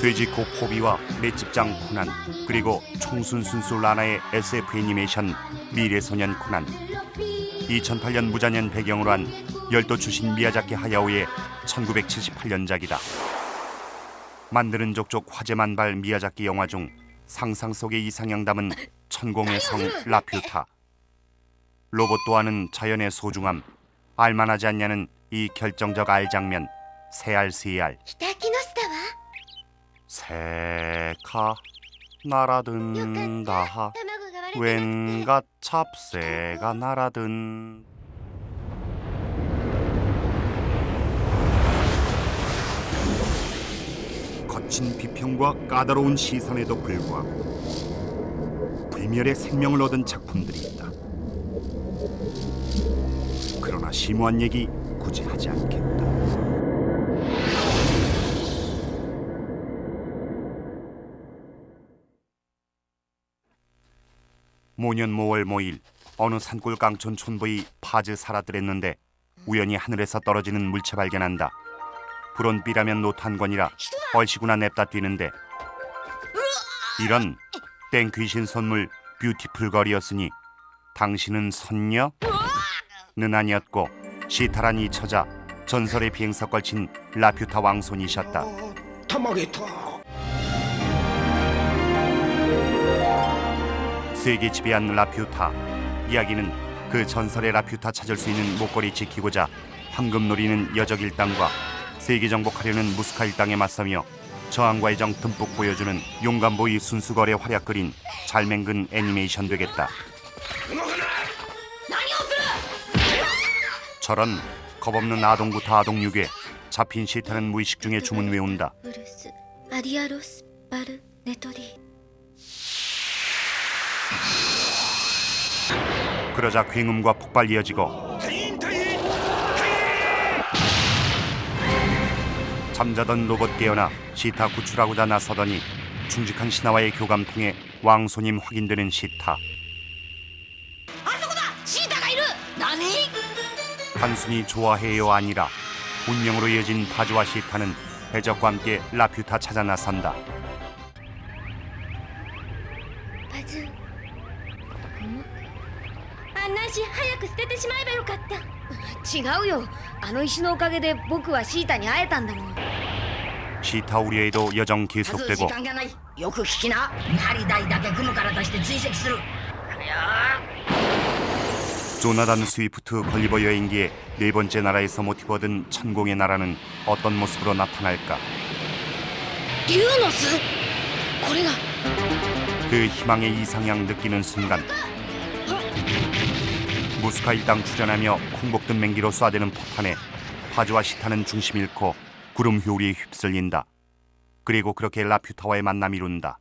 돼지코 포비와 맷집장 코난 그리고 총순순수 라나의 SF 애니메이션 미래소년 코난. 2008년 무자년 배경으로 한 열도 출신 미야자키 하야오의 1978년작이다. 만드는 족족 화제만발 미야자키 영화 중 상상 속의 이상향담은 천공의 성 라퓨타. 로봇 또한은 자연의 소중함 알만하지 않냐는 이 결정적 알 장면 새알 새알. 새카 날아든다 왠가 찹새가 날아든 거친 비평과 까다로운 시선에도 불구하고 불멸의 생명을 얻은 작품들이 있다. 그러나 심오한 얘기 굳이 하지 않겠다. 모년 모월 모일 어느 산골 강촌 촌부의 파즈 살아들였는데 우연히 하늘에서 떨어지는 물체 발견한다. 불온비라면 노탄권이라 얼씨구나 냅다 뛰는데 이런 땡 귀신 선물 뷰티풀 거리였으니 당신은 선녀는 아니었고 시타란 이 처자 전설의 비행석 걸친 라퓨타 왕손이셨다. 어, 세계 지배한 라퓨타 이야기는 그 전설의 라퓨타 찾을 수 있는 목걸이 지키고자 황금 노리는 여적 일당과 세계 정복하려는 무스카 일당에 맞서며 저항과의 정 듬뿍 보여주는 용감보이 순수거래 활약 그린 잘 맹근 애니메이션 되겠다. 저런 겁없는 아동부터 아동육에 잡힌 시타는 무의식 중에 주문 외운다. 그러자 굉음과 폭발 이어지고 全員隊員 잠자던 로봇 깨어나 시타 구출하고자 나서더니 충직한 신하와의 교감 통해 왕손임 확인되는 시타 シータがいる何 단순히 좋아해요 아니라 운명으로 이어진 바주와 시타는 해적과 함께 라퓨타 찾아 나선다 く捨ててしまえばよかった違うよあの石のおかげで僕はシータに会えたんだもん 시타 우리에도 여정 数時 계속되고 間がないよく聞きな見張り台だけ雲から出して追跡するいや 조나단 스위프트 걸리버 여행기의 네 번째 나라에서 모티브 얻은 천공의 나라는 어떤 모습으로 나타날까 竜の巣これが 그 희망의 이상향 느끼는 순간 무스카 일당 출연하며 콩복든 맹기로 쏴대는 포탄에 파주와 시타는 중심 잃고 구름 효리에 휩쓸린다. 그리고 그렇게 라퓨타와의 만남이 이룬다.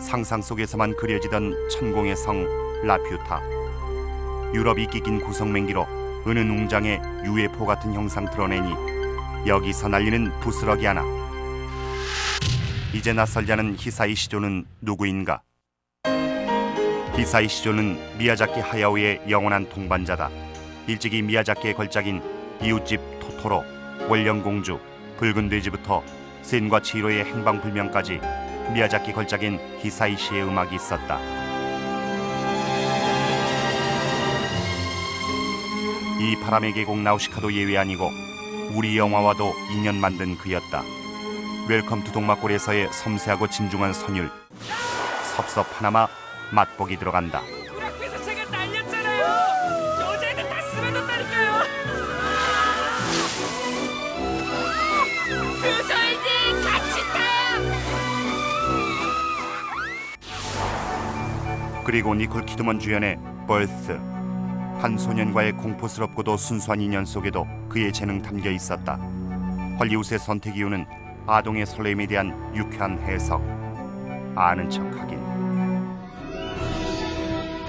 상상 속에서만 그려지던 천공의 성 라퓨타. 유럽이 끼긴 구성맹기로 은은 웅장의 UFO 같은 형상 드러내니 여기서 날리는 부스러기 하나. 이제 나설자는 히사이 시조는 누구인가? 히사이 시조는 미야자키 하야오의 영원한 동반자다. 일찍이 미야자키의 걸작인 이웃집 토토로, 월령공주, 붉은 돼지부터 센과 치히로의 행방불명까지 미야자키 걸작인 히사이 씨의 음악이 있었다. 이 바람의 계곡 나우시카도 예외 아니고 우리 영화와도 인연 만든 그였다. 웰컴 투 동막골에서의 섬세하고 진중한 선율 섭섭하나마 맛보기 들어간다 앞에서 제가 날렸잖아요. 여자애들 다 쓰러졌다니까요. 그 저희들 같이 타요. 그리고 니콜 키드먼 주연의 벌스 한 소년과의 공포스럽고도 순수한 인연 속에도 그의 재능 담겨 있었다 헐리우드의 선택 이유는 아동의 설렘에 대한 유쾌한 해석 아는 척하긴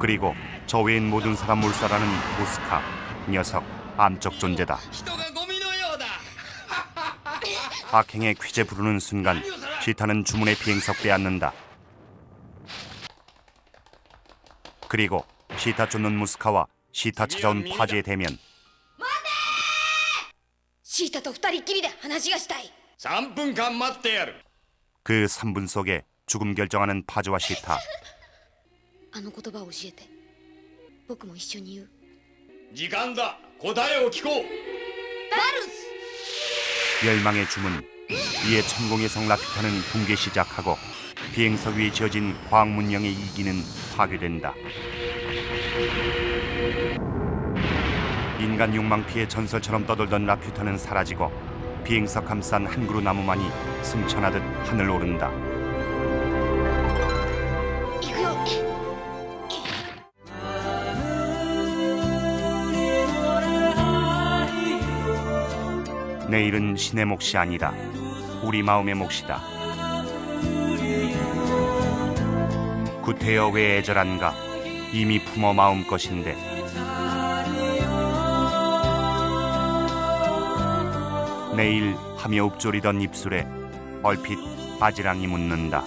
그리고 저 외엔 모든 사람 몰살하는 무스카 녀석 암적 존재다. 人がゴミのようだ 악행의 퀴제 부르는 순간 시타는 주문의 비행석 빼앗는다. 그리고 시타 쫓는 무스카와 시타 찾아온 파지의 대면 シータと二人っきりで話がしたい3分間待ってやる 그 3분 속에 죽음 결정하는 파지와 시타 あの言葉を教えて僕も一緒に言う時間だ答えを聞こう 멸망의 주문 이에 천공의 성 라피타는 붕괴 시작하고 비행석 위에 지어진 광문령의 이기는 파괴된다 인간 욕망 피해 전설처럼 떠돌던 라퓨타는 사라지고 비행석 감싼 한 그루 나무만이 승천하듯 하늘 오른다 내일은 신의 몫이 아니다. 우리 마음의 몫이다. 구태여 왜 애절한가? 이미 품어 마음 것인데. 내일 하며 읊조리던 입술에 얼핏 바지랑이 묻는다